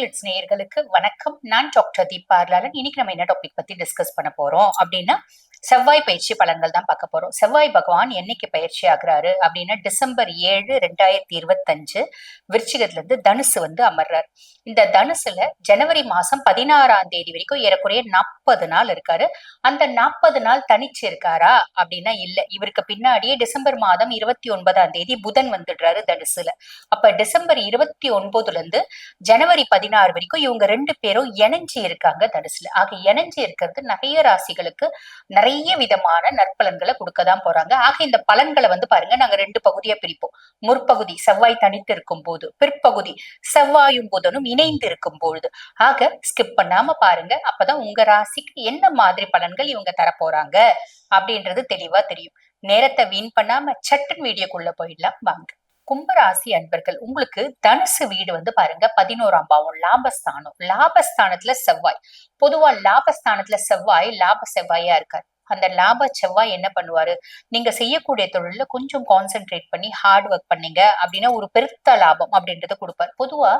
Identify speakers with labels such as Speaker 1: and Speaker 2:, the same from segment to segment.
Speaker 1: ஆஸ்ட்ரோகிளிட்ஸ் நேயர்களுக்கு வணக்கம். நான் டாக்டர் தீபா அர்லாலன். இன்னைக்கு நம்ம என்ன டாபிக் பத்தி டிஸ்கஸ் பண்ண போறோம் அப்படின்னா செவ்வாய் பயிற்சி பலன்கள் தான் பார்க்க போறோம். செவ்வாய் பகவான் என்னைக்கு பயிற்சி ஆகுறாரு அப்படின்னா டிசம்பர் ஏழு ரெண்டாயிரத்தி இருபத்தஞ்சு விருச்சிகத்துல இருந்து தனுசு வந்து அமர்றார். இந்த தனுசுல ஜனவரி மாசம் பதினாறாம் தேதி வரைக்கும் ஏறக்குறைய நாற்பது நாள் இருக்காரு. அந்த நாற்பது நாள் தனிச்சு இருக்காரா அப்படின்னா இல்ல. இவருக்கு பின்னாடியே டிசம்பர் மாதம் இருபத்தி ஒன்பதாம் தேதி புதன் வந்துடுறாரு தனுசுல. அப்ப டிசம்பர் இருபத்தி ஒன்பதுல இருந்து ஜனவரி பதினாறு வரைக்கும் இவங்க ரெண்டு பேரும் இணைஞ்சு இருக்காங்க தனுசுல. ஆக இணைஞ்சு இருக்கிறது நிறைய ராசிகளுக்கு நிறைய நிறைய விதமான நற்பலன்களை கொடுக்க தான் போறாங்க. ஆக இந்த பலன்களை வந்து பாருங்க நாங்க ரெண்டு பகுதியா பிரிப்போம். முற்பகுதி செவ்வாய் தனித்து இருக்கும் போது பிற்பகுதி செவ்வாயும் புதனும் இணைந்து இருக்கும் பொழுது ஆக ஸ்கிப் பண்ணாம பாருங்க அப்பதான் உங்க ராசிக்கு என்ன மாதிரி பலன்கள் இவங்க தரப்போறாங்க அப்படின்றது தெளிவா தெரியும். நேரத்தை வீண் பண்ணாம சட்டன் வீடியோக்குள்ள போயிடலாம். வாங்க. கும்பராசி அன்பர்கள் உங்களுக்கு தனுசு வீடு வந்து பாருங்க பதினோராம் பாவம் லாபஸ்தானம். லாபஸ்தானத்துல செவ்வாய். பொதுவா லாபஸ்தானத்துல செவ்வாய் லாப செவ்வாயா இருக்காரு. அந்த லாப செவ்வாய் என்ன பண்ணுவாரு? நீங்க செய்யக்கூடிய தொழில கொஞ்சம் கான்சென்ட்ரேட் பண்ணி ஹார்ட் ஒர்க் பண்ணீங்க அப்படின்னா ஒரு பெருத்த லாபம் அப்படின்றத கொடுப்பாரு. பொதுவா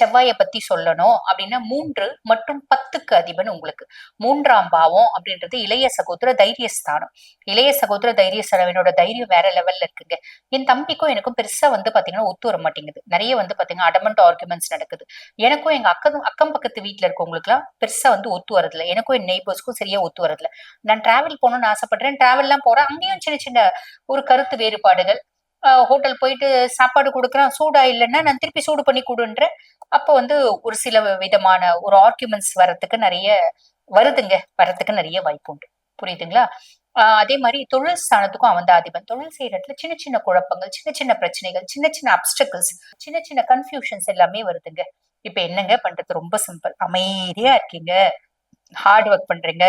Speaker 1: செவ்வாயை பத்தி சொல்லணும் அப்படின்னா மூன்று மற்றும் பத்துக்கு அதிபன் உங்களுக்கு. மூன்றாம் பாவம் அப்படின்றது இளைய சகோதர தைரியஸ்தானம் இளைய சகோதர தைரிய செலவினோட தைரியம் வேற லெவல்ல இருக்குங்க. என் தம்பிக்கும் எனக்கும் பெருசா வந்து பாத்தீங்கன்னா ஒத்து வர மாட்டேங்குது. நிறைய வந்து பாத்தீங்கன்னா அடமெண்ட் ஆர்குமெண்ட்ஸ் நடக்குது. எனக்கும் எங்க அக்கம் அக்கம் பக்கத்து வீட்டுல இருக்கவங்களுக்கு எல்லாம் பெருசா வந்து ஒத்து வரதில்லை எனக்கும் என் நெய்பர்ஸ்க்கும் சரியா ஒத்து வரதில்லை நான் டிராவல் போகணும்னு ஆசைப்படுறேன். டிராவல்லாம் போறேன். அங்கேயும் சின்ன சின்ன ஒரு கருத்து வேறுபாடுகள். ஹோட்டல் போயிட்டு சாப்பாடு கொடுக்குறேன். சூடா இல்லைன்னா நான் திருப்பி சூடு பண்ணி கொடுன்றேன். அப்போ வந்து ஒரு சில விதமான ஒரு ஆர்குமெண்ட்ஸ் வர்றதுக்கு நிறைய வருதுங்க. வர்றதுக்கு நிறைய வாய்ப்பு உண்டு. புரியுதுங்களா? ஆஹ் அதே மாதிரி தொழில் ஸ்தானத்துக்கும் அவன் தான் அதிபன் தொழில் செய்யற இடத்துல சின்ன சின்ன குழப்பங்கள் சின்ன சின்ன பிரச்சனைகள் சின்ன சின்ன அப்டக்கிள்ஸ் சின்ன சின்ன கன்ஃபியூஷன்ஸ் எல்லாமே வருதுங்க. இப்ப என்னங்க பண்றது? ரொம்ப சிம்பிள் அமைதியா இருக்கீங்க. ஹார்ட் ஒர்க் பண்றீங்க.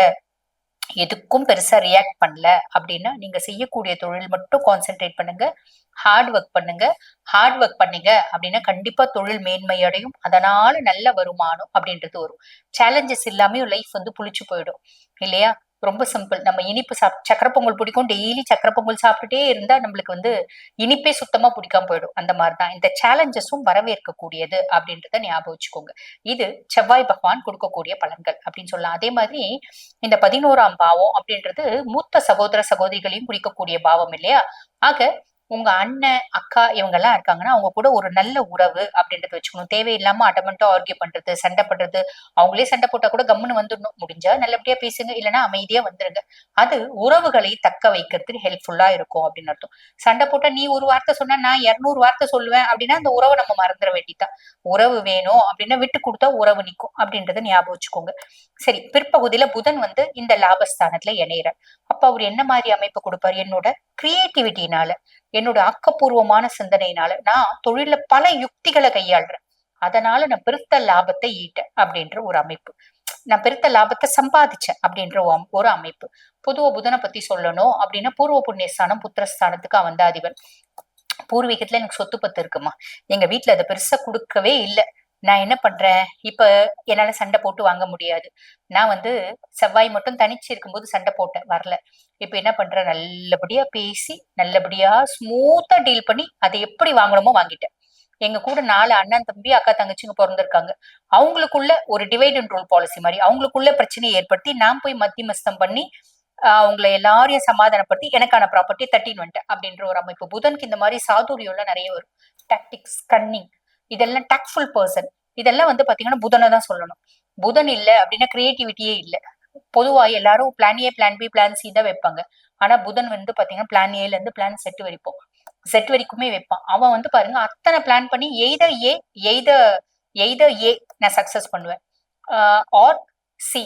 Speaker 1: எதுக்கும் பெருசா ரியாக்ட் பண்ணல. அப்படின்னா நீங்க செய்யக்கூடிய தொழில் மட்டும் கான்சென்ட்ரேட் பண்ணுங்க. ஹார்ட் ஒர்க் பண்ணுங்க. ஹார்ட் ஒர்க் பண்ணீங்க அப்படின்னா கண்டிப்பா தொழில் மேன்மை அடையும். அதனால நல்ல வருமானம் அப்படின்றது வரும். சேலஞ்சஸ் இல்லாம லைஃப் வந்து புளிச்சு போயிடும். இல்லையா? ரொம்ப சிம்பிள். நம்ம இனிப்பு சாப் சக்கரை பொங்கல் பிடிக்கும். டெய்லி சக்கரை பொங்கல் சாப்பிட்டுட்டே இருந்தா நம்மளுக்கு வந்து இனிப்பே சுத்தமா பிடிக்காம போயிடும். அந்த மாதிரிதான் இந்த சேலஞ்சஸும் வரவேற்கக்கூடியது அப்படின்றத ஞாபகம் வச்சுக்கோங்க. இது செவ்வாய் பகவான் கொடுக்கக்கூடிய பலன்கள் அப்படின்னு சொல்லலாம். அதே மாதிரி இந்த பதினோராம் பாவம் அப்படின்றது மூத்த சகோதர சகோதரிகளையும் குறிக்கக்கூடிய பாவம் இல்லையா? ஆக உங்க அண்ணன் அக்கா இவங்க எல்லாம் இருக்காங்கன்னா அவங்க கூட ஒரு நல்ல உறவு அப்படின்றத வச்சுக்கணும். தேவையில்லாம அடமெண்டா ஆர்கியூ பண்றது சண்டை பண்றது அவங்களே சண்டை போட்டா கூட கம்முன்னு வந்துடணும். முடிஞ்சா நல்லபடியா பேசுங்க இல்லைன்னா அமைதியா வந்துருங்க. அது உறவுகளை தக்க வைக்கிறதுக்கு ஹெல்ப்ஃபுல்லா இருக்கும் அப்படின்னு அர்த்தம். சண்டை போட்டா நீ ஒரு வார்த்தை சொன்னா நான் இருநூறு வார்த்தை சொல்லுவேன் அப்படின்னா அந்த உறவை நம்ம மறந்துட வேண்டியதான் உறவு வேணும் அப்படின்னா விட்டு கொடுத்தா உறவு நிற்கும் அப்படின்றத ஞாபகம் வச்சுக்கோங்க. சரி பிற்பகுதியில புதன் வந்து இந்த லாபஸ்தானத்துல இணையிறார். அப்ப அவர் என்ன மாதிரி அமைப்பு கொடுப்பார்? என்னோட கிரியேட்டிவிட்டினால என்னோட ஆக்கப்பூர்வமான சிந்தனையினால நான் தொழில பல யுக்திகளை கையாளுறேன். அதனால நான் பெருத்த லாபத்தை ஈட்டேன் அப்படின்ற ஒரு அமைப்பு. நான் பெருத்த லாபத்தை சம்பாதிச்சேன் அப்படின்ற ஒரு அமைப்பு. பொதுவா புதனை பத்தி சொல்லணும் அப்படின்னா பூர்வ புண்ணியஸ்தானம் புத்திரஸ்தானத்துக்கு அவன் தான் அதிபன். பூர்வீகத்துல எனக்கு சொத்து பத்து இருக்குமா? எங்க வீட்டுல அதை பெருசா கொடுக்கவே இல்லை. நான் என்ன பண்றேன்? இப்ப என்னால சண்டை போட்டு வாங்க முடியாது. நான் வந்து செவ்வாய் மட்டும் தனிச்சு இருக்கும்போது சண்டை போட்டேன் வரல. இப்ப என்ன பண்றேன்? நல்லபடியா பேசி நல்லபடியா ஸ்மூத்தா டீல் பண்ணி அதை எப்படி வாங்கணுமோ வாங்கிட்டேன். எங்க கூட நாலு அண்ணன் தம்பி அக்கா தங்கச்சிங்க பிறந்திருக்காங்க. அவங்களுக்குள்ள ஒரு டிவைட் அண்ட் ரூல் பாலிசி மாதிரி அவங்களுக்குள்ள பிரச்சனையை ஏற்படுத்தி நான் போய் மத்தியமஸ்தம் பண்ணி அவங்களை எல்லாரையும் சமாதானப்படுத்தி எனக்கான ப்ராப்பர்ட்டி தட்டின்னு வந்துட்டேன் அப்படின்ற ஒரு அமைப்பு. புதனுக்கு இந்த மாதிரி சாதுரியம்லாம் நிறைய வரும். டாக்டிக்ஸ் கன்னிங் இதெல்லாம் டக்ஃபுல் பர்சன் இதெல்லாம் வந்து பாத்தீங்கன்னா புதனை தான் சொல்லணும். புதன் இல்ல அப்படின்னா கிரியேட்டிவிட்டியே இல்ல. பொதுவா எல்லாரும் plan A plan B plan C தான் வைப்பாங்க. ஆனா புதன் வந்து பாத்தீங்கன்னா பிளான் ஏல இருந்து பிளான் செட் வரைப்போம் செட் வரைக்குமே வைப்பான். அவன் வந்து பாருங்க அத்தனை பிளான் பண்ணி எய்த ஏ எய்த எய்த ஏ நான் சக்சஸ் பண்ணுவேன். ஆர் சி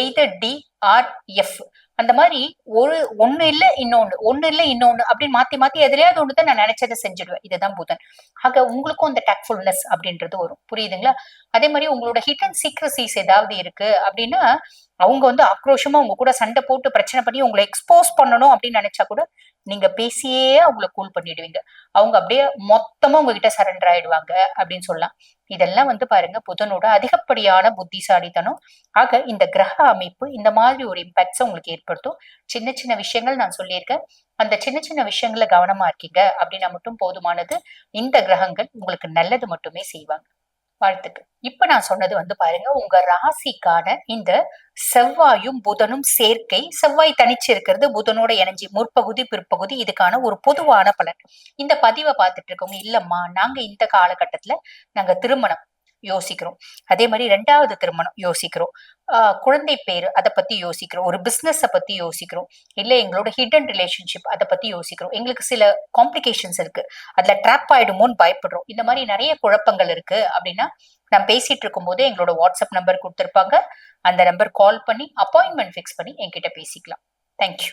Speaker 1: எய்த டி ஆர் எஃப் அந்த மாதிரி ஒரு ஒண்ணு இல்ல இன்னொன்னு ஒண்ணு இல்ல இன்னொன்னு அப்படின்னு மாத்தி மாத்தி எதிரையாவது ஒண்ணு தான் நான் நினைச்சதை செஞ்சிடுவேன். இதுதான் புதன். ஆக உங்களுக்கும் அந்த டேக்ஃபுல்னஸ் அப்படின்றது வரும். புரியுதுங்களா? அதே மாதிரி உங்களோட ஹிட் அண்ட் சீக்ரசிஸ் ஏதாவது இருக்கு அப்படின்னா அவங்க வந்து ஆக்ரோஷமா உங்க கூட சண்டை போட்டு பிரச்சனை பண்ணி உங்களை எக்ஸ்போஸ் பண்ணணும் அப்படின்னு நினைச்சா கூட நீங்க பேசியே அவங்கள கூல் பண்ணிடுவீங்க. அவங்க அப்படியே மொத்தமா உங்ககிட்ட சரண்டர் ஆயிடுவாங்க அப்படின்னு சொல்லலாம். இதெல்லாம் வந்து பாருங்க புதனோட அதிகப்படியான புத்திசாலித்தனம். ஆக இந்த கிரக அமைப்பு இந்த மாதிரி ஒரு இம்பாக்ட்ஸ் உங்களுக்கு ஏற்படுத்தும். சின்ன சின்ன விஷயங்கள் நான் சொல்லியிருக்கேன். அந்த சின்ன சின்ன விஷயங்களை கவனமா இருக்கீங்க அப்படின்னா மட்டும் போதுமானது. இந்த கிரகங்கள் உங்களுக்கு நல்லது மட்டுமே செய்வாங்க. வாழ்த்துக்கள் இப்ப நான் சொன்னது வந்து பாருங்க உங்க ராசிக்கான இந்த செவ்வாயும் புதனும் சேர்க்கை. செவ்வாய் தனிச்சு இருக்கிறது புதனோட இணைஞ்சி முற்பகுதி பிற்பகுதி இதுக்கான ஒரு பொதுவான பலன். இந்த பதிவை பார்த்துட்டு இருக்கவங்க இல்லம்மா நாங்க இந்த காலகட்டத்துல நாங்க திருமணம். யோசிக்கிறோம். அதே மாதிரி ரெண்டாவது திருமணம் யோசிக்கிறோம். குழந்தை பேரு அதை பத்தி யோசிக்கிறோம். ஒரு பிஸ்னஸை பத்தி யோசிக்கிறோம். இல்ல எங்களோட ஹிடன் ரிலேஷன்ஷிப் அதை பத்தி யோசிக்கிறோம். எங்களுக்கு சில காம்ப்ளிகேஷன்ஸ் இருக்கு. அதுல ட்ராப் ஆயிடுமோன்னு பயப்படுறோம். இந்த மாதிரி நிறைய குழப்பங்கள் இருக்கு. அப்படின்னா நான் பேசிட்டு இருக்கும் போதே எங்களோட வாட்ஸ்அப் நம்பர் கொடுத்துருப்பாங்க. அந்த நம்பர் கால் பண்ணி அப்பாயின்மெண்ட் ஃபிக்ஸ் பண்ணி என்கிட்ட பேசிக்கலாம். தேங்க்யூ